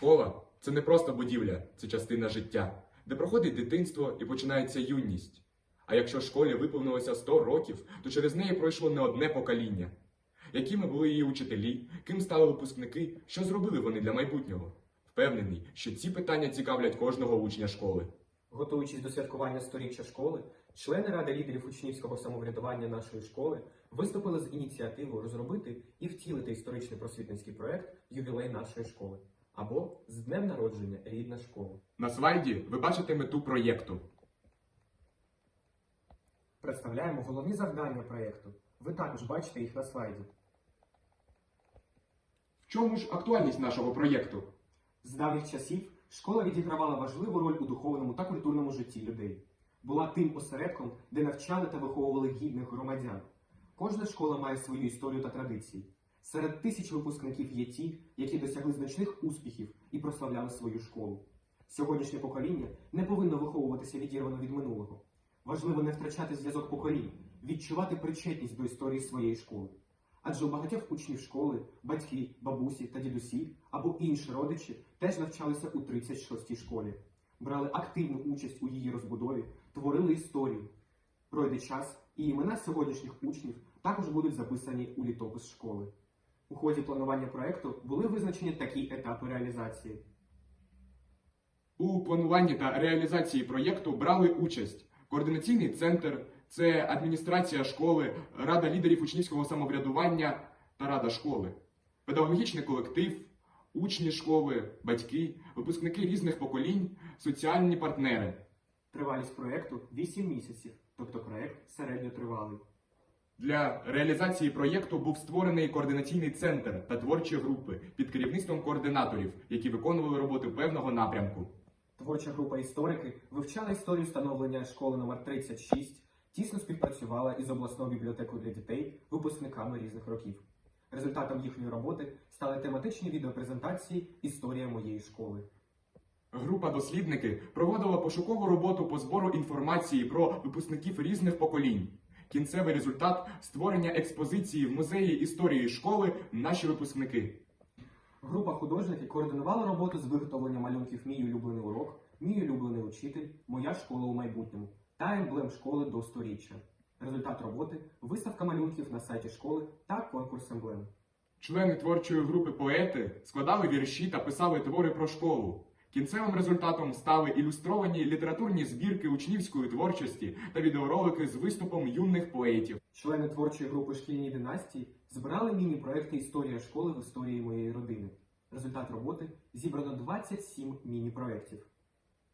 Школа це не просто будівля, це частина життя, де проходить дитинство і починається юність. А якщо школі виповнилося 100 років, то через неї пройшло не одне покоління. Якими були її учителі, ким стали випускники, що зробили вони для майбутнього? Впевнений, що ці питання цікавлять кожного учня школи. Готуючись до святкування сторіччя школи, члени Ради лідерів учнівського самоврядування нашої школи виступили з ініціативою розробити і втілити історичний просвітницький проект Ювілей нашої школи або з днем народження рідна школа. На слайді ви бачите мету проєкту. Представляємо головні завдання проєкту. Ви також бачите їх на слайді. В чому ж актуальність нашого проєкту? З давніх часів школа відігравала важливу роль у духовному та культурному житті людей. Була тим осередком, де навчали та виховували гідних громадян. Кожна школа має свою історію та традиції. Серед тисяч випускників є ті, які досягли значних успіхів і прославляли свою школу. Сьогоднішнє покоління не повинно виховуватися відірвано від минулого. Важливо не втрачати зв'язок поколінь, відчувати причетність до історії своєї школи. Адже у багатьох учнів школи, батьки, бабусі та дідусі або інші родичі теж навчалися у 36-й школі, брали активну участь у її розбудові, творили історію. Пройде час, і імена сьогоднішніх учнів також будуть записані у літопис школи. У ході планування проекту були визначені такі етапи реалізації. У плануванні та реалізації проєкту брали участь координаційний центр, це адміністрація школи, рада лідерів учнівського самоврядування та рада школи, педагогічний колектив, учні школи, батьки, випускники різних поколінь, соціальні партнери. Тривалість проекту 8 місяців, тобто проект середньотривалий. Для реалізації проєкту був створений координаційний центр та творчі групи під керівництвом координаторів, які виконували роботи певного напрямку. Творча група історики вивчала історію становлення школи номер 36 тісно співпрацювала із обласною бібліотекою для дітей, випускниками різних років. Результатом їхньої роботи стали тематичні відеопрезентації Історія моєї школи. Група дослідники проводила пошукову роботу по збору інформації про випускників різних поколінь. Кінцевий результат створення експозиції в музеї історії школи наші випускники. Група художників координувала роботу з виготовлення малюнків Мій улюблений урок, Мій улюблений учитель, Моя школа у майбутньому та емблем школи до сторіччя. Результат роботи виставка малюнків на сайті школи та конкурс емблем. Члени творчої групи поети складали вірші та писали твори про школу. Кінцевим результатом стали ілюстровані літературні збірки учнівської творчості та відеоролики з виступом юних поетів. Члени творчої групи шкільні династії збирали міні-проекти Історія школи в історії моєї родини. Результат роботи зібрано 27 міні-проєктів.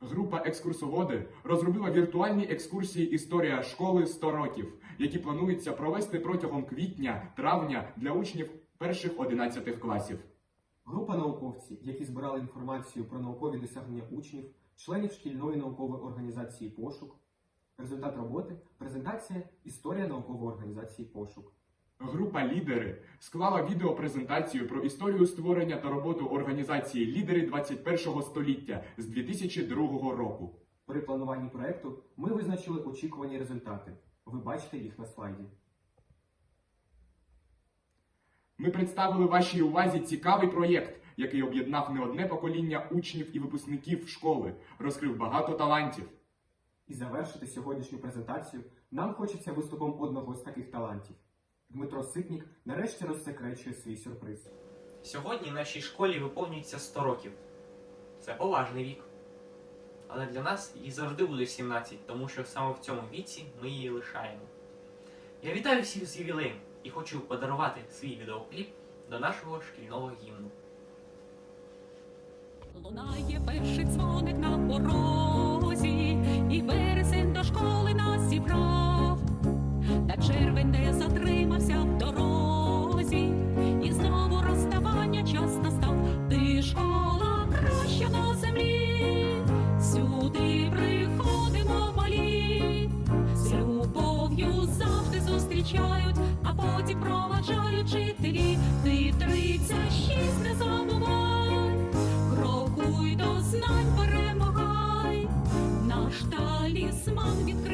Група екскурсоводи розробила віртуальні екскурсії Історія школи 100 років, які планується провести протягом квітня-травня для учнів перших 11 класів. Група науковців, які збирали інформацію про наукові досягнення учнів, членів шкільної наукової організації Пошук. Результат роботи презентація Історія наукової організації Пошук. Група лідери склала відеопрезентацію про історію створення та роботу організації Лідери 21-го століття з 2002 року. При плануванні проекту ми визначили очікувані результати. Ви бачите їх на слайді. Ми представили вашій увазі цікавий проєкт, який об'єднав не одне покоління учнів і випускників школи, розкрив багато талантів. І завершити сьогоднішню презентацію нам хочеться виступом одного з таких талантів. Дмитро Ситнік нарешті розсекречує свій сюрприз. Сьогодні нашій школі виповнюється 100 років. Це поважний вік. Але для нас їй завжди буде 17, тому що саме в цьому віці ми її лишаємо. Я вітаю всіх з ювілеєм і хочу подарувати свій відеокліп до нашого шкільного гімну. Лунає перший дзвоник на порозі, і березень до школи нас зібрав, перемагай, наш